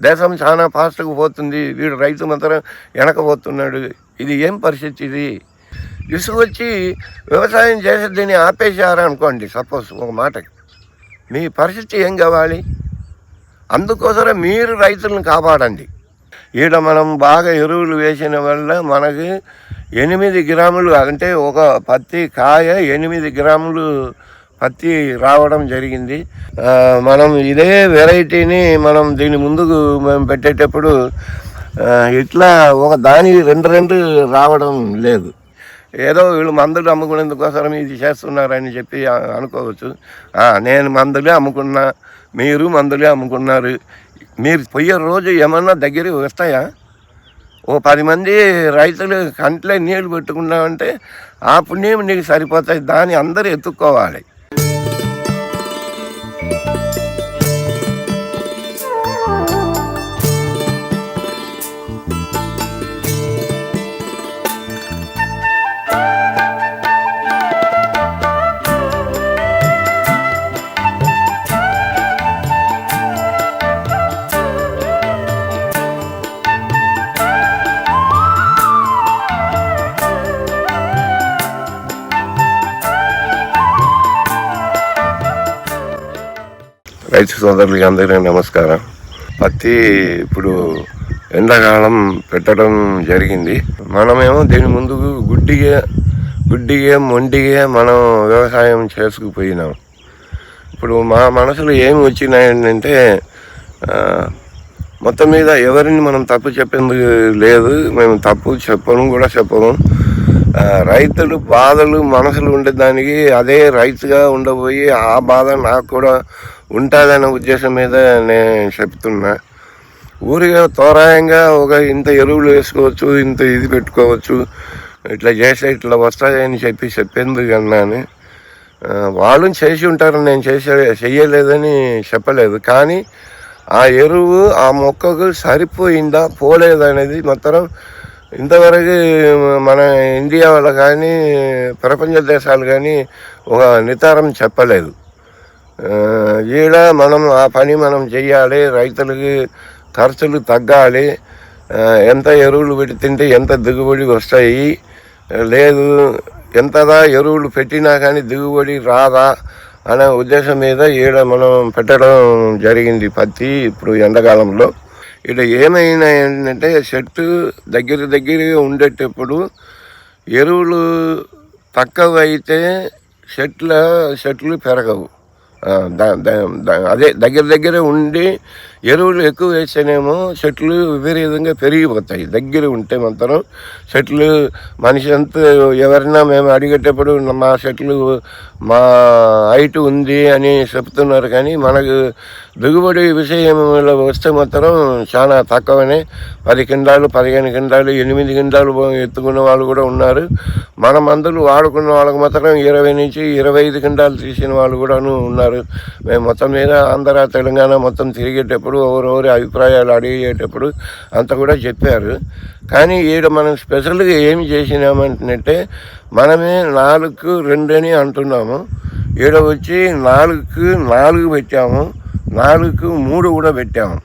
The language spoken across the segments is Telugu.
దేశం చాలా ఫాస్ట్గా పోతుంది. వీడు రైతు మాత్రం వెనకపోతున్నాడు ఇది ఏం పరిస్థితి ఇది? ఇసుక వచ్చి వ్యవసాయం చేసేదని ఆపేశారు అనుకోండి సపోజ్ ఒక మాటకి. మీ పరిస్థితి ఏం కావాలి? అందుకోసమే మీరు రైతులను కాపాడండి. ఈడ మనం బాగా ఎరువులు వేసిన వల్ల మనకి ఎనిమిది గ్రాములు అంటే ఒక పత్తి కాయ ఎనిమిది గ్రాములు పత్తి రావడం జరిగింది. మనం ఇదే వెరైటీని మనం దీని ముందుకు మేము పెట్టేటప్పుడు ఇట్లా ఒక దాని రెండు రెండు రావడం లేదు. ఏదో వీళ్ళు మందులు అమ్ముకునేందుకోసం ఇది చేస్తున్నారని చెప్పి అనుకోవచ్చు. నేను మందులే అమ్ముకున్నా మీరు మందులే అమ్ముకున్నారు. మీరు పోయే రోజు ఏమన్నా దగ్గరికి వస్తాయా? ఓ పది మంది రైతులు కంట్లో నీళ్ళు పెట్టుకున్నామంటే ఆ పుణ్యం నీకు సరిపోతాయి. దాన్ని అందరూ ఎత్తుక్కోవాలి. రైతు సోదరులకి అందరికీ నమస్కారం. పత్తి ఇప్పుడు ఎండాకాలం పెట్టడం జరిగింది. మనమేమో దీని ముందుకు గుడ్డిగా గుడ్డిగా మొండిగా మనం వ్యవసాయం చేసుకుపోయినాం. ఇప్పుడు మా మనసులో ఏమి వచ్చినాయంటే మొత్తం మీద ఎవరిని మనం తప్పు చెప్పేందుకు లేదు మేము తప్పు చెప్పను కూడా చెప్పము రైతులు బాధలు మనసులు ఉండేదానికి అదే రైతుగా ఉండబోయి ఆ బాధ నాకు కూడా ఉంటుందనే ఉద్దేశం మీద నేను చెప్తున్నా. ఊరిగా తోరాయంగా ఒక ఇంత ఎరువులు వేసుకోవచ్చు ఇంత ఇది పెట్టుకోవచ్చు ఇట్లా చేస్తే ఇట్లా వస్తాయని చెప్పి చెప్పేందుకు అన్నాను. వాళ్ళు చేసి ఉంటారు నేను చేసే చెయ్యలేదని చెప్పలేదు. కానీ ఆ ఎరువు ఆ మొక్కకు సరిపోయిందా పోలేదనేది మాత్రం ఇంతవరకు మన ఇండియా వాళ్ళు కానీ ప్రపంచ దేశాలు కానీ ఒక నితారం చెప్పలేదు. ఈడ మనం ఆ పని మనం చేయాలి రైతులకు ఖర్చులు తగ్గాలి ఎంత ఎరువులు పెట్టి తింటే ఎంత దిగుబడి వస్తాయి లేదు ఎంతదా ఎరువులు పెట్టినా కానీ దిగుబడి రాదా అనే ఉద్దేశం మీద ఈడ మనం పెట్టడం జరిగింది పత్తి ఇప్పుడు ఎండాకాలంలో. ఇక్కడ ఏమైనా ఏంటంటే చెట్టు దగ్గర దగ్గరగా ఉండేటప్పుడు ఎరువులు తక్కువ అయితే చెట్ల చెట్లు పెరగవు. అదే దగ్గర దగ్గర ఉండి ఎరువులు ఎక్కువ వేస్తేనేమో చెట్లు విపరీతంగా పెరిగిపోతాయి. దగ్గర ఉంటే మాత్రం చెట్లు మనిషి అంతా ఎవరైనా మేము అడిగేటప్పుడు మా చెట్లు మా హైట్ ఉంది అని చెప్తున్నారు కానీ మనకు దిగుబడి విషయంలో వస్తే మాత్రం చాలా తక్కువనే. పది కిండాలు పదిహేను కిండాలు ఎనిమిది కింటాలు ఎత్తుకున్న వాళ్ళు కూడా ఉన్నారు. మన మందులు వాడుకున్న వాళ్ళకి మాత్రం ఇరవై నుంచి ఇరవై ఐదు కిండాలు తీసిన వాళ్ళు కూడాను ఉన్నారు. మేము మొత్తం మీద ఆంధ్ర తెలంగాణ మొత్తం తిరిగేటప్పుడు ఎవరెవరి అభిప్రాయాలు అడిగేటప్పుడు అంత కూడా చెప్పారు. కానీ ఈడ మనం స్పెషల్గా ఏమి చేసినామంటే మనమే నాలుగు రెండు అని అంటున్నాము. ఈడ వచ్చి నాలుగుకు నాలుగు పెట్టాము. నాలుగుకు మూడు కూడా పెట్టాము.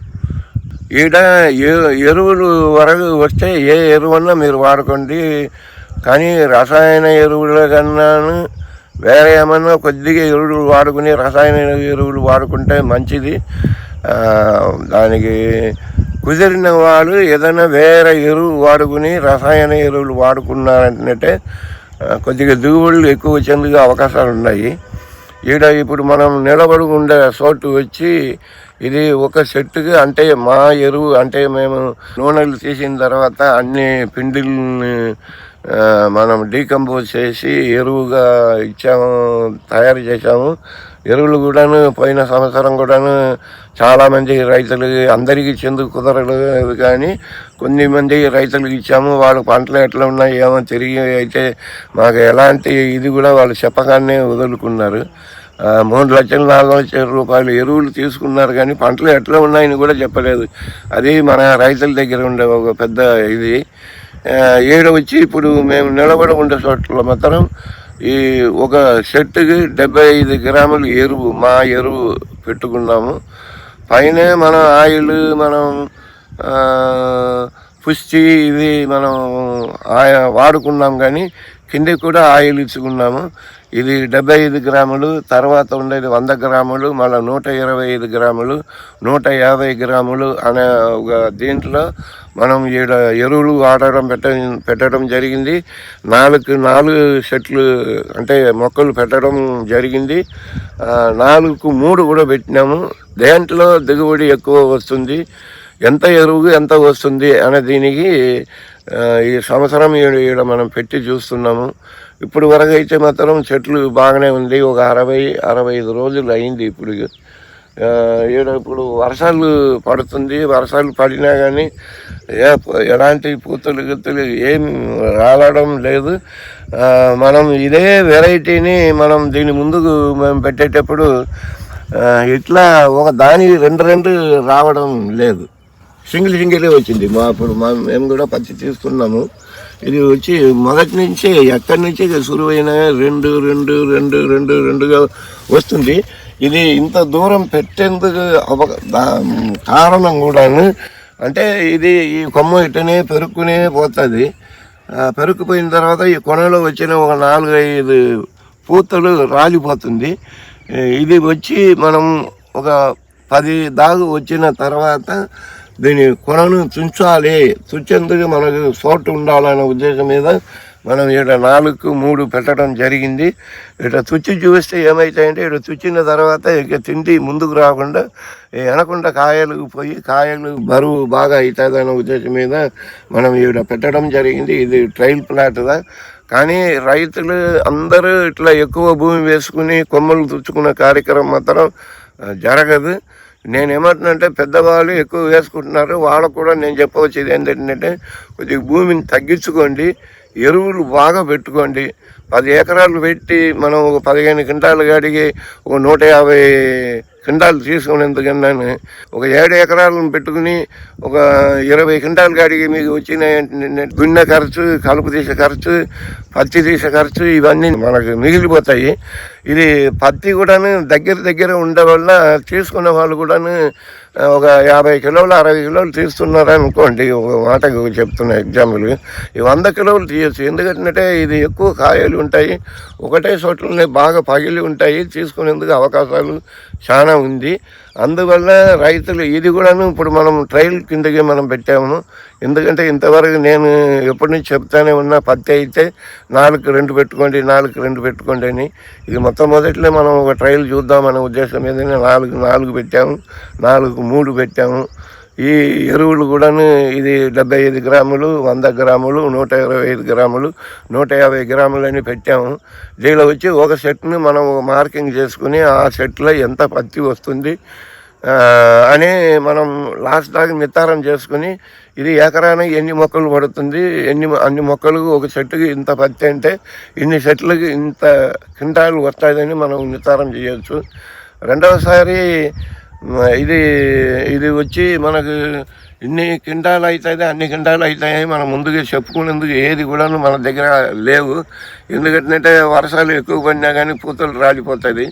ఈడ ఎరువులు వరకు వస్తే ఏ ఎరువన్నా మీరు వాడుకోండి. కానీ రసాయన ఎరువుల కన్నాను వేరే ఏమన్నా కొద్దిగా ఎరువులు వాడుకుని రసాయన ఎరువులు వాడుకుంటే మంచిది. దానికి కుదిరిన వాళ్ళు ఏదైనా వేరే ఎరువు వాడుకుని రసాయన ఎరువులు వాడుకున్నారంటే కొద్దిగా దిగుబడులు ఎక్కువ వచ్చేందుకు అవకాశాలు ఉన్నాయి. ఈడ ఇప్పుడు మనం నిలబడి ఉండే చోటు వచ్చి ఇది ఒక చెట్టుకి అంటే మా ఎరువు అంటే మేము నూనెలు తీసిన తర్వాత అన్ని పిండిల్ని మనం డీకంపోజ్ చేసి ఎరువుగా ఇచ్చాము తయారు చేశాము. ఎరువులు కూడాను పోయిన సంవత్సరం కూడాను చాలామంది రైతులు అందరికీ చెందుకు కుదరలేదు కానీ కొన్ని మంది రైతులకు ఇచ్చాము వాళ్ళ పంటలు ఎట్లా ఉన్నాయి ఏమో తిరిగి అయితే మాకు ఎలాంటి ఇది కూడా వాళ్ళు చెప్పగానే వదులుకున్నారు. మూడు లక్షలు నాలుగు లక్షల రూపాయలు ఎరువులు తీసుకున్నారు కానీ పంటలు ఎట్లా ఉన్నాయని కూడా చెప్పలేదు. అది మన రైతుల దగ్గర ఉండే ఒక పెద్ద ఇది. ఆ, ఈడ వచ్చి ఇప్పుడు మేము నిలబడి ఉండే చోట్ల మాత్రం ఈ ఒక షర్టుకి డెబ్బై ఐదు గ్రాములు ఎరువు మా ఎరువు పెట్టుకున్నాము. పైనే మనం ఆయిల్ మనం పుష్టి ఇవి మనం ఆ- వాడుకున్నాం కానీ కిందకి కూడా ఆయిల్ ఇచ్చుకున్నాము. ఇది డెబ్బై ఐదు గ్రాములు తర్వాత ఉండేది వంద గ్రాములు మళ్ళీ నూట ఇరవై ఐదు గ్రాములు నూట యాభై గ్రాములు అనే ఒక దీంట్లో మనం ఈడ ఎరువులు వాడడం పెట్ట పెట్టడం జరిగింది. నాలుగు నాలుగు సెట్లు అంటే మొక్కలు పెట్టడం జరిగింది. నాలుగుకు మూడు కూడా పెట్టినాము. దేంట్లో దిగుబడి ఎక్కువ వస్తుంది ఎంత ఎరువు ఎంత వస్తుంది అనే దీనికి ఈ సంవత్సరం ఈడ ఈడ మనం పెట్టి చూస్తున్నాము. ఇప్పుడు వరకు అయితే మాత్రం చెట్లు బాగానే ఉంది. ఒక అరవై అరవై ఐదు రోజులు అయింది ఇప్పుడు. ఇప్పుడు వర్షాలు పడుతుంది. వర్షాలు పడినా కానీ ఏ- ఎలాంటి పూతలు గిత్తలు ఏం రాలడం లేదు. మనం ఇదే వెరైటీని మనం దీని ముందుకు మేము పెట్టేటప్పుడు ఇట్లా ఒక దాని రెండు రెండు రావడం లేదు. సింగిల్ సింగిలే వచ్చింది. మా ఇప్పుడు మా మేము కూడా పత్తి తీసుకున్నాము ఇది వచ్చి మొదటి నుంచే ఎక్కడి నుంచి సులువైన రెండు రెండు రెండు రెండు రెండుగా వస్తుంది. ఇది ఇంత దూరం పెట్టేందుకు అవ- దా- కారణం కూడాను అంటే ఇది ఈ కొమ్మ ఇట్టనే పెరుక్కునే పోతుంది. పెరుక్కుపోయిన తర్వాత ఈ కొనలో వచ్చిన ఒక నాలుగు ఐదు పూతలు రాలిపోతుంది. ఇది వచ్చి మనం ఒక పది దాగు వచ్చిన తర్వాత దీని కొనను తుంచాలి. తుంచేందుకు మనకు చోటు ఉండాలనే ఉద్దేశం మీద మనం ఇక్కడ నాలుగు మూడు పెట్టడం జరిగింది. ఇక్కడ తుచ్చి చూస్తే ఏమవుతాయంటే ఇక్కడ తుచ్చిన తర్వాత ఇక తిండి ముందుకు రాకుండా ఈ వెనకుండా కాయలు పోయి కాయలు బరువు బాగా అవుతుంది అనే ఉద్దేశం మీద మనం ఇక్కడ పెట్టడం జరిగింది. ఇది ట్రైల్ ప్లాట్దా కానీ రైతులు అందరూ ఇట్లా ఎక్కువ భూమి వేసుకుని కొమ్మలు తుచ్చుకునే కార్యక్రమం మాత్రం జరగదు. నేనేమంటున్నానంటే పెద్దవాళ్ళు ఎక్కువ వేసుకుంటున్నారు. వాళ్ళకు కూడా నేను చెప్పవచ్చేది ఏంటంటే కొద్దిగా భూమిని తగ్గించుకోండి. ఎరువులు బాగా పెట్టుకోండి. పది ఎకరాలు పెట్టి మనం ఒక పదిహేను క్వింటాలు కాడికి ఒక నూట యాభై క్వింటాలు తీసుకునేందుకన్నాను. ఒక ఏడు ఎకరాలను పెట్టుకుని ఒక ఇరవై క్వింటాలు కాడికి మీకు వచ్చిన దున్న ఖర్చు కలుపు తీసే ఖర్చు పత్తి తీసే ఖర్చు ఇవన్నీ మనకు మిగిలిపోతాయి. ఇది పత్తి కూడాను దగ్గర దగ్గర ఉండే వల్ల తీసుకున్న వాళ్ళు కూడాను ఒక యాభై కిలోలు అరవై కిలోలు తీస్తున్నారు అనుకోండి ఒక మాటకు చెప్తున్న ఎగ్జాంపుల్. ఈ వంద కిలోలు తీయచ్చు. ఎందుకంటే ఇది ఎక్కువ కాయలు ఉంటాయి. ఒకటే చోట్లనే బాగా పగిలి ఉంటాయి. తీసుకునేందుకు అవకాశాలు చాలా ఉంది. అందువల్ల రైతులు ఇది కూడాను ఇప్పుడు మనం ట్రయల్ కిందకి మనం పెట్టాము. ఎందుకంటే ఇంతవరకు నేను ఎప్పటి నుంచి చెప్తానే ఉన్నా పత్తి అయితే నాలుగు రెండు పెట్టుకోండి నాలుగు రెండు పెట్టుకోండి అని. ఇది మొత్తం మొదట్లో మనం ఒక ట్రయల్ చూద్దామనే ఉద్దేశం ఏదైనా నాలుగు నాలుగు పెట్టాము నాలుగు మూడు పెట్టాము. ఈ ఎరువులు కూడాను ఇది డెబ్బై ఐదు గ్రాములు వంద గ్రాములు నూట ఇరవై ఐదు గ్రాములు నూట యాభై గ్రాములు అని పెట్టాము. దీనిలో వచ్చి ఒక సెట్ని మనం మార్కింగ్ చేసుకుని ఆ సెట్లో ఎంత పత్తి వస్తుంది అని మనం లాస్ట్ దాకా నిర్ధారం చేసుకుని ఇది ఎకరానికి ఎన్ని మొక్కలు పడుతుంది ఎన్ని అన్ని మొక్కలు ఒక చెట్టుకి ఇంత పత్తి అంటే ఇన్ని చెట్లకి ఇంత క్వింటాలు వస్తాయని మనం నిర్ధారం చేయవచ్చు రెండవసారి ఇది ఇది వచ్చి మనకు ఇన్ని కింటాలు అవుతుంది అన్ని కింటాలు అవుతాయి మనం ముందుగా చెప్పుకునేందుకు ఏది కూడా మన దగ్గర లేవు. ఎందుకంటే వర్షాలు ఎక్కువ పడినా కానీ పూతలు రాలిపోతుంది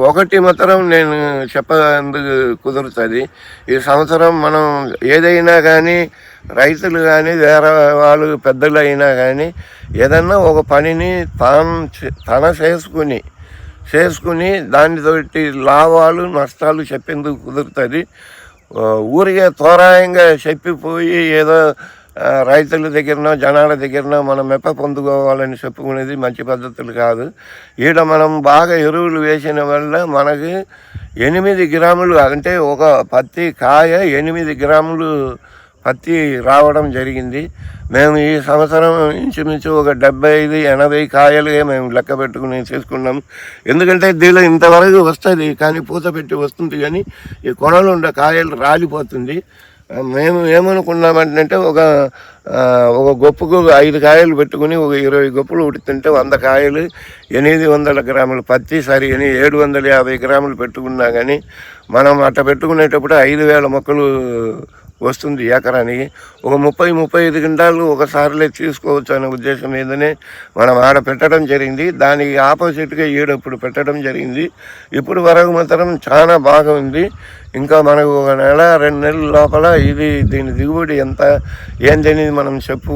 ఒకటి మాత్రం నేను చెప్పేందుకు కుదురుతుంది. ఈ సంవత్సరం మనం ఏదైనా కానీ రైతులు కానీ వేరే వాళ్ళు పెద్దలు అయినా కానీ ఏదన్నా ఒక పనిని తాను చే- తన చేసుకుని చేసుకుని దానితోటి లాభాలు నష్టాలు చెప్పేందుకు కుదురుతుంది. ఊరికే తోరాయంగా చెప్పిపోయి ఏదో రైతుల దగ్గరనో జనాల దగ్గరనో మనం మెప్ప పొందుకోవాలని చెప్పుకునేది మంచి పద్ధతులు కాదు. ఈడ మనం బాగా ఎరువులు వేసిన వల్ల మనకి ఎనిమిది గ్రాములు అంటే ఒక పత్తి కాయ ఎనిమిది గ్రాములు పత్తి రావడం జరిగింది. మేము ఈ సంవత్సరం ఇంచుమించు ఒక డెబ్బై ఐదు ఎనభై కాయలుగా మేము లెక్క పెట్టుకుని చేసుకున్నాం. ఎందుకంటే దీనిలో ఇంతవరకు వస్తుంది కానీ పూత పెట్టి వస్తుంది కానీ ఈ కొనలు ఉండే కాయలు రాలిపోతుంది. మేము ఏమనుకున్నామంటే ఒక ఒక గొప్పకు ఐదు కాయలు పెట్టుకుని ఒక ఇరవై గొప్పలు ఉడుతుంటే వంద కాయలు ఎనిమిది వందల గ్రాములు పత్తి సరి అని ఏడు వందల యాభై గ్రాములు పెట్టుకున్నా కానీ మనం అట్ట పెట్టుకునేటప్పుడు ఐదు వేల మొక్కలు వస్తుంది ఎకరానికి. ఒక ముప్పై ముప్పై ఐదు క్వింటాలు ఒకసారిలే తీసుకోవచ్చు అనే ఉద్దేశం మీదనే మనం ఆడ పెట్టడం జరిగింది. దానికి ఆపోజిట్గా ఈడప్పుడు పెట్టడం జరిగింది. ఇప్పుడు వరకు మాత్రం చాలా బాగా ఉంది. ఇంకా మనకు ఒక నెల రెండు నెలల లోపల ఇది దీని దిగుబడి ఎంత ఏంటనేది మనం చెప్పు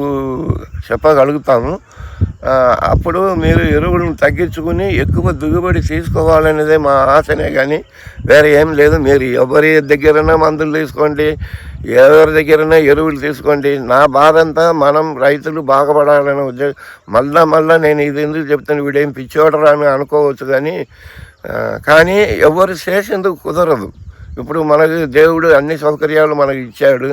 చెప్పగలుగుతాము. అప్పుడు మీరు ఎరువులను తగ్గించుకుని ఎక్కువ దిగుబడి తీసుకోవాలనేదే మా ఆశనే కానీ వేరే ఏం లేదు. మీరు ఎవరి దగ్గరైనా మందులు తీసుకోండి ఎవరి దగ్గరైనా ఎరువులు తీసుకోండి. నా బాధ అంతా మనం రైతులు బాగుపడాలనే ఉద్దేశం మళ్ళా మళ్ళా నేను ఇది ఎందుకు చెప్తాను వీడేం పిచ్చోడరా అని అనుకోవచ్చు కానీ కానీ ఎవరు చేసేందుకు కుదరదు. ఇప్పుడు మనకు దేవుడు అన్ని సౌకర్యాలు మనకు ఇచ్చాడు.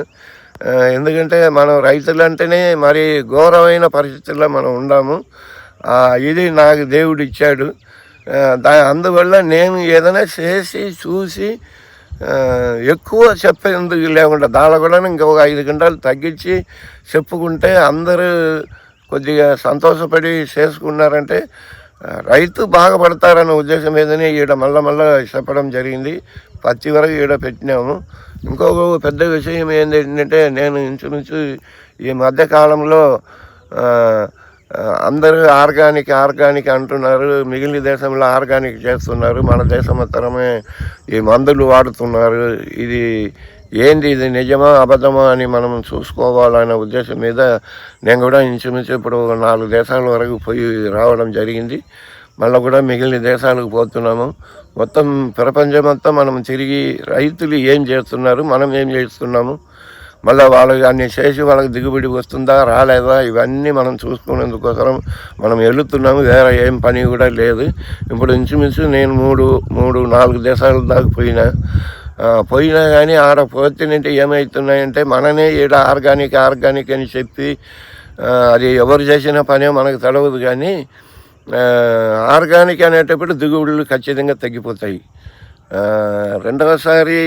ఎందుకంటే మనం రైతులు అంటేనే మరి ఘోరమైన పరిస్థితుల్లో మనం ఉన్నాము ఇది నాకు దేవుడు ఇచ్చాడు. దా అందువల్ల నేను ఏదైనా చేసి చూసి ఎక్కువ చెప్పేందుకు లేకుండా దాని కూడా ఇంకొక ఐదు గంటలు తగ్గించి చెప్పుకుంటే అందరూ కొద్దిగా సంతోషపడి చేసుకున్నారంటే రైతు బాగుపడతారన్న ఉద్దేశం మీదనే ఈడ మళ్ళా మళ్ళా చెప్పడం జరిగింది. పచ్చి వరకు ఈడ పెట్టినాము. ఇంకొక పెద్ద విషయం ఏంటంటే నేను ఇంచుమించు ఈ మధ్యకాలంలో అందరూ ఆర్గానిక్ ఆర్గానిక్ అంటున్నారు. మిగిలిన దేశంలో ఆర్గానిక్ చేస్తున్నారు. మన దేశం మాత్రమే ఈ మందులు వాడుతున్నారు. ఇది ఏంది ఇది నిజమా అబద్ధమా అని మనం చూసుకోవాలనే ఉద్దేశం మీద నేను కూడా ఇంచుమించు ఇప్పుడు నాలుగు దేశాల వరకు పోయి రావడం జరిగింది. మళ్ళీ కూడా మిగిలిన దేశాలకు పోతున్నాము. మొత్తం ప్రపంచం మొత్తం మనం తిరిగి రైతులు ఏం చేస్తున్నారు మనం ఏం చేస్తున్నాము? మళ్ళీ వాళ్ళకి అన్ని చేసి వాళ్ళకి దిగుబడి వస్తుందా రాలేదా? ఇవన్నీ మనం చూసుకునేందుకోసం మనం వెళుతున్నాము. వేరే ఏం పని కూడా లేదు. ఇప్పుడు ఇంచుమించు నేను మూడు మూడు నాలుగు దేశాల దాకా పోయినా. పోయినా కానీ ఆడ పోతుంటే ఏమవుతున్నాయంటే మననే ఈడ ఆర్గానిక్ ఆర్గానిక్ అని చెప్పి అది ఎవరు చేసిన పనే మనకు తెలవదు కానీ ఆర్గానిక్ అనేటప్పుడు దిగుబడులు ఖచ్చితంగా తగ్గిపోతాయి. రెండవసారి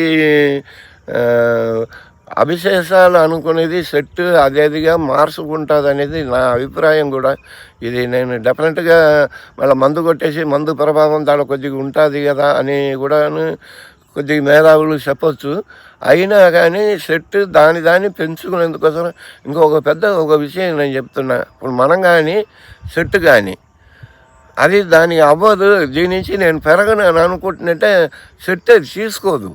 అభిశేషాలు అవిశేషాలు అనుకునేది సెట్ అదేదిగా మార్చుకుంటుంది అనేది నా అభిప్రాయం కూడా. ఇది నేను డెఫినెట్గా మళ్ళీ మందు కొట్టేసి మందు ప్రభావం దాని కొద్దిగా ఉంటుంది కదా అని కూడా కొద్దిగా మేధావులు చెప్పొచ్చు. అయినా కానీ సెట్ దాని దాన్ని పెంచుకునేందుకోసం ఇంకొక పెద్ద ఒక విషయం నేను చెప్తున్నా. ఇప్పుడు మనం కానీ సెట్ కానీ అది దానికి అవ్వదు. దీని నుంచి నేను పెరగను అని అనుకుంటున్నట్టే సెట్ అది తీసుకోదు.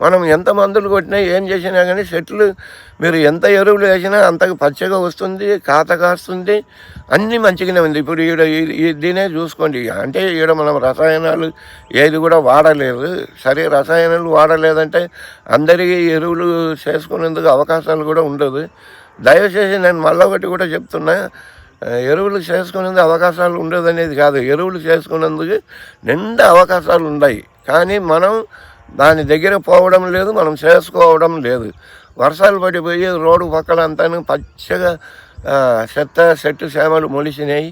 మనం ఎంత మందులు కొట్టినా ఏం చేసినా కానీ చెట్లు మీరు ఎంత ఎరువులు వేసినా అంతకు పచ్చగా వస్తుంది కాత కాస్తుంది అన్నీ మంచిగానే ఉంది. ఇప్పుడు ఈడ ఈ- దీనే చూసుకోండి. అంటే ఈడ మనం రసాయనాలు ఏది కూడా వాడలేదు. సరే రసాయనాలు వాడలేదంటే అందరికీ ఎరువులు చేసుకునేందుకు అవకాశాలు కూడా ఉండదు. దయచేసి నేను మళ్ళీ ఒకటి కూడా చెప్తున్నా. ఎరువులు చేసుకునేందుకు అవకాశాలు ఉండదు అనేది కాదు. ఎరువులు చేసుకునేందుకు నిండా అవకాశాలు ఉన్నాయి. కానీ మనం దాని దగ్గర పోవడం లేదు మనం చేసుకోవడం లేదు. వర్షాలు పడిపోయి రోడ్డు పక్కల అంతా పచ్చగా చెత్త చెట్టు సేమలు మొలిసినాయి.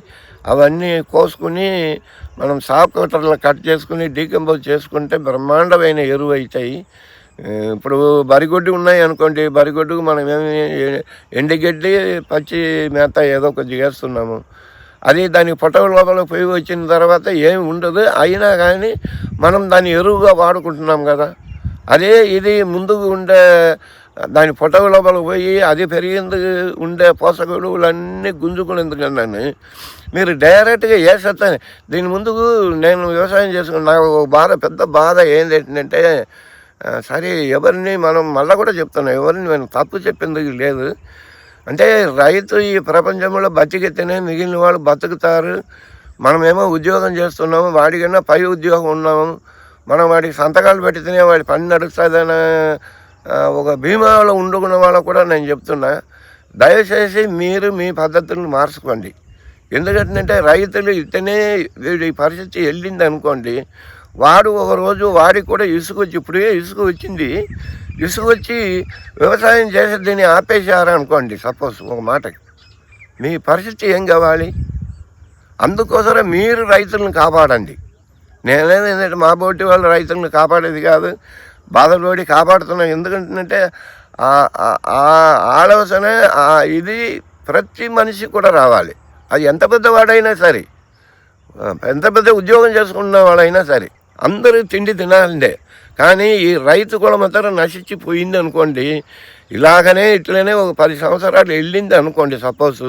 అవన్నీ కోసుకుని మనం సాప్ కట్ చేసుకుని డీకంపోజ్ చేసుకుంటే బ్రహ్మాండమైన ఎరువు అవుతాయి ఇప్పుడు బరిగొడ్డు ఉన్నాయి అనుకోండి బరిగొడ్డుకు మనం ఏమి ఎండుగడ్డి పచ్చి మేత ఏదో కొద్దిగా వేస్తున్నాము అది దాని పొట్ట లోపల పోయి వచ్చిన తర్వాత ఏమి ఉండదు. అయినా కానీ మనం దాన్ని ఎరువుగా వాడుకుంటున్నాం కదా. అదే ఇది ముందుకు ఉండే దాని పొట్ట లోపల పోయి అది పెరిగేందుకు ఉండే పోషక విలువలన్నీ గుంజుకునేందుకన్నాను మీరు డైరెక్ట్గా వేసేస్తాను దీని ముందుకు నేను వ్యవసాయం చేసుకున్న నాకు ఒక బాధ పెద్ద బాధ ఏంటంటే సరే ఎవరిని మనం మళ్ళీ కూడా చెప్తున్నాం ఎవరిని మనం తప్పు చెప్పింది లేదు. అంటే రైతు ఈ ప్రపంచంలో బతికితేనే మిగిలిన వాళ్ళు బతుకుతారు. మనమేమో ఉద్యోగం చేస్తున్నాము వాడికన్నా పై ఉద్యోగం ఉన్నాము. మనం వాడికి సంతకాలు పెట్టితేనే వాడి పని నడుస్తుందనే ఒక భీమాలో ఉండుకున్న వాళ్ళకు కూడా నేను చెప్తున్నా దయచేసి మీరు మీ పద్ధతులను మార్చుకోండి. ఎందుకంటే రైతులు ఇతనే వీడి పరిస్థితి వెళ్ళింది అనుకోండి వాడు ఒక రోజు వాడికి కూడా ఇసుక వచ్చి ఇప్పుడే ఇసుక వచ్చింది. ఇసుక వచ్చి వ్యవసాయం చేసి దీన్ని ఆపేశారు అనుకోండి సపోజ్ ఒక మాటకి. మీ పరిస్థితి ఏం కావాలి? అందుకోసమే మీరు రైతులను కాపాడండి. నేనేది ఏంటంటే మా బోటి వాళ్ళు రైతులను కాపాడేది కాదు బాధపడి కాపాడుతున్నాం. ఎందుకంటే ఆ- ఆలోచన ఇది ప్రతి మనిషి కూడా రావాలి. అది ఎంత పెద్దవాడైనా సరే ఎంత పెద్ద ఉద్యోగం చేసుకున్న వాడైనా సరే అందరూ తిండి తినాలండే కానీ ఈ రైతు కూడా మాత్రం నశించిపోయింది అనుకోండి ఇలాగనే ఇట్లనే ఒక పది సంవత్సరాలు వెళ్ళింది అనుకోండి సపోజ్.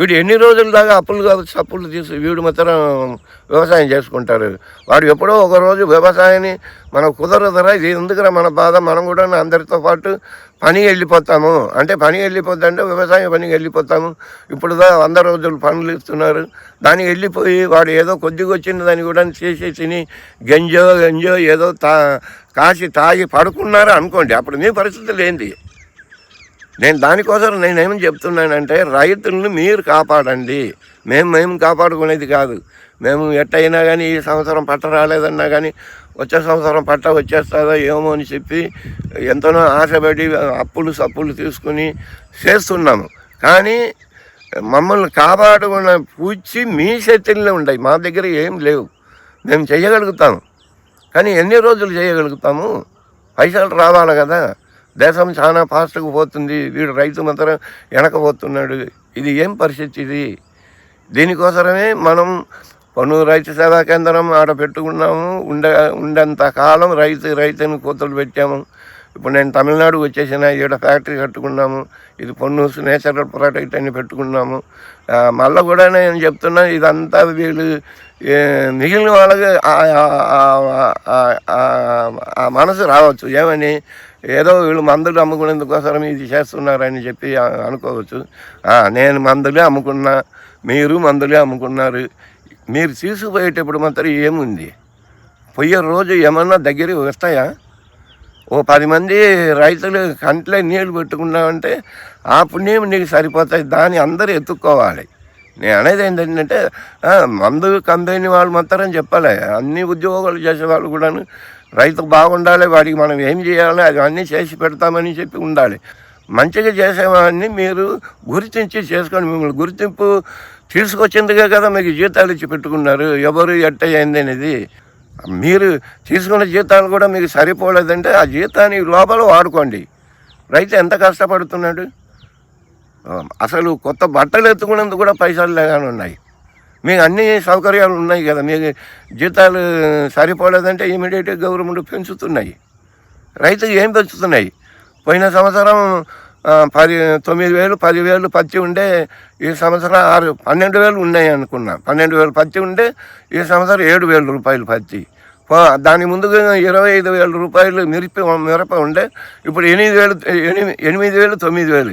వీడు ఎన్ని రోజుల దాకా అప్పులు కావచ్చు అప్పులు తీసి వీడు మాత్రం వ్యవసాయం చేసుకుంటారు వాడు ఎప్పుడో ఒక రోజు వ్యవసాయాన్ని మనకు కుదరదురా ఇది ఎందుకురా మన బాధ? మనం కూడా అందరితో పాటు పని వెళ్ళిపోతాము. అంటే పని వెళ్ళిపోద్ది అంటే వ్యవసాయం పనికి వెళ్ళిపోతాము. ఇప్పుడుదా వంద రోజులు పనులు ఇస్తున్నారు. దానికి వెళ్ళిపోయి వాడు ఏదో కొద్దిగా వచ్చిన దాన్ని కూడా చేసి తిని గంజో గంజో ఏదో తా కాసి తాగి పడుకున్నారు అనుకోండి. అప్పుడు మీ పరిస్థితులు ఏంటి నేను దానికోసం నేనేమని చెప్తున్నానంటే రైతులను మీరు కాపాడండి. మేము మేము కాపాడుకునేది కాదు. మేము ఎట్టయినా కానీ ఈ సంవత్సరం పట్ట రాలేదన్నా కానీ వచ్చే సంవత్సరం పట్ట వచ్చేస్తుందో ఏమో అని చెప్పి ఎంతనో ఆశపడి అప్పులు సప్పులు తీసుకుని చేస్తున్నాము. కానీ మమ్మల్ని కాపాడుకున్న పూచి మీ చేతుల్లో ఉంటాయి మా దగ్గర ఏం లేవు. మేము చేయగలుగుతాము. కానీ ఎన్ని రోజులు చేయగలుగుతాము? పైసలు రావాలి కదా. దేశం చాలా ఫాస్ట్గా పోతుంది. వీడు రైతు మాత్రం వెనకపోతున్నాడు ఇది ఏం పరిస్థితి ఇది? దీనికోసమే మనం పన్ను రైతు సేవా కేంద్రం ఆడ పెట్టుకున్నాము. ఉండే ఉండేంత కాలం రైతు రైతుని కూతురు పెట్టాము. ఇప్పుడు నేను తమిళనాడు వచ్చేసిన ఈడ ఫ్యాక్టరీ కట్టుకున్నాము. ఇది పొన్ను నేచురల్ ప్రొడక్ట్ అని పెట్టుకున్నాము. మళ్ళీ కూడా నేను చెప్తున్నా ఇదంతా వీళ్ళు మిగిలిన వాళ్ళకి ఆ మనసు రావచ్చు. ఏమని? ఏదో వీళ్ళు మందులు అమ్ముకునేందుకోసం ఇది చేస్తున్నారని చెప్పి అనుకోవచ్చు. నేను మందులే అమ్ముకున్నా మీరు మందులే అమ్ముకున్నారు. మీరు తీసుకుపోయేటప్పుడు మాత్రం ఏముంది? పోయే రోజు ఏమన్నా దగ్గరికి వస్తాయా? ఓ పది మంది రైతులు కంట్లో నీళ్ళు పెట్టుకున్నామంటే ఆ పుణ్యం నీకు సరిపోతాయి దాన్ని అందరూ ఎత్తుక్కోవాలి. నేను అనేది ఏంటంటే మందు కంపెనీ వాళ్ళు మాత్రం చెప్పాలి అన్ని ఉద్యోగాలు చేసే వాళ్ళు కూడాను రైతు బాగుండాలి వాడికి మనం ఏం చేయాలి అది అన్నీ చేసి పెడతామని చెప్పి ఉండాలి. మంచిగా చేసేవాడిని మీరు గుర్తించి చేసుకోండి మిమ్మల్ని గుర్తింపు తీసుకొచ్చేందుకే కదా మీకు జీతాలు ఇచ్చి పెట్టుకున్నారు. ఎవరు ఎట్ట అయింది అనేది. మీరు తీసుకున్న జీతాలు కూడా మీకు సరిపోలేదంటే ఆ జీతాన్ని లోపల వాడుకోండి. రైతు ఎంత కష్టపడుతున్నాడు? అసలు కొత్త బట్టలు ఎత్తుకునేందుకు కూడా పైసలు లేగానే ఉన్నాయి. మీకు అన్ని సౌకర్యాలు ఉన్నాయి కదా. మీకు జీతాలు సరిపోలేదంటే ఇమీడియట్గా గవర్నమెంట్ పెంచుతున్నాయి. రైతులు ఏం పెంచుతున్నాయి? పోయిన సంవత్సరం పది తొమ్మిది వేలు పదివేలు పత్తి ఉండే ఈ సంవత్సరం ఆరు పన్నెండు వేలు ఉన్నాయి అనుకున్నా. పన్నెండు వేలు పత్తి ఉండే ఈ సంవత్సరం ఏడు వేల రూపాయలు పత్తి. పో- దాని ముందుగా ఇరవై ఐదు వేల రూపాయలు మిరప మిరప ఉండే ఇప్పుడు ఎనిమిది వేలు ఎనిమిది ఎనిమిది వేలు తొమ్మిది వేలు.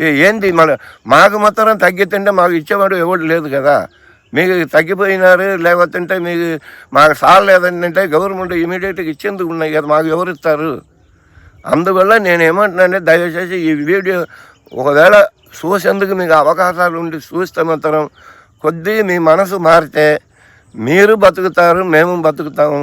ఏ- ఏంది? మన మాకు మాత్రం తగ్గితుంటే మాకు ఇచ్చేవాడు ఎవడు లేదు కదా. మీకు తగ్గిపోయినారు లేకపోతే మీకు మాకు సాల్ లేదంటే గవర్నమెంట్ ఇమీడియట్గా ఇచ్చేందుకు ఉన్నాయి కదా మాకు వివరిస్తారు అందువల్ల నేను ఏమంటున్నానంటే దయచేసి ఈ వీడియో ఒకవేళ చూసేందుకు మీకు అవకాశాలు ఉండి చూస్తే మాత్రం కొద్దీ మీ మనసు మారితే మీరు బతుకుతారు మేము బతుకుతాము.